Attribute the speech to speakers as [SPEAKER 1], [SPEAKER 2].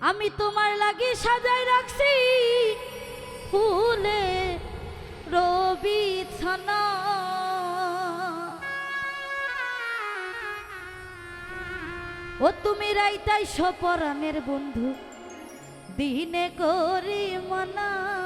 [SPEAKER 1] আমি তোমার লাগি সাজাই রাখছি। ফুলে রবি ছানা। ও তুমি রাইতাই সপরানের বন্ধু। দিনে করি মনা।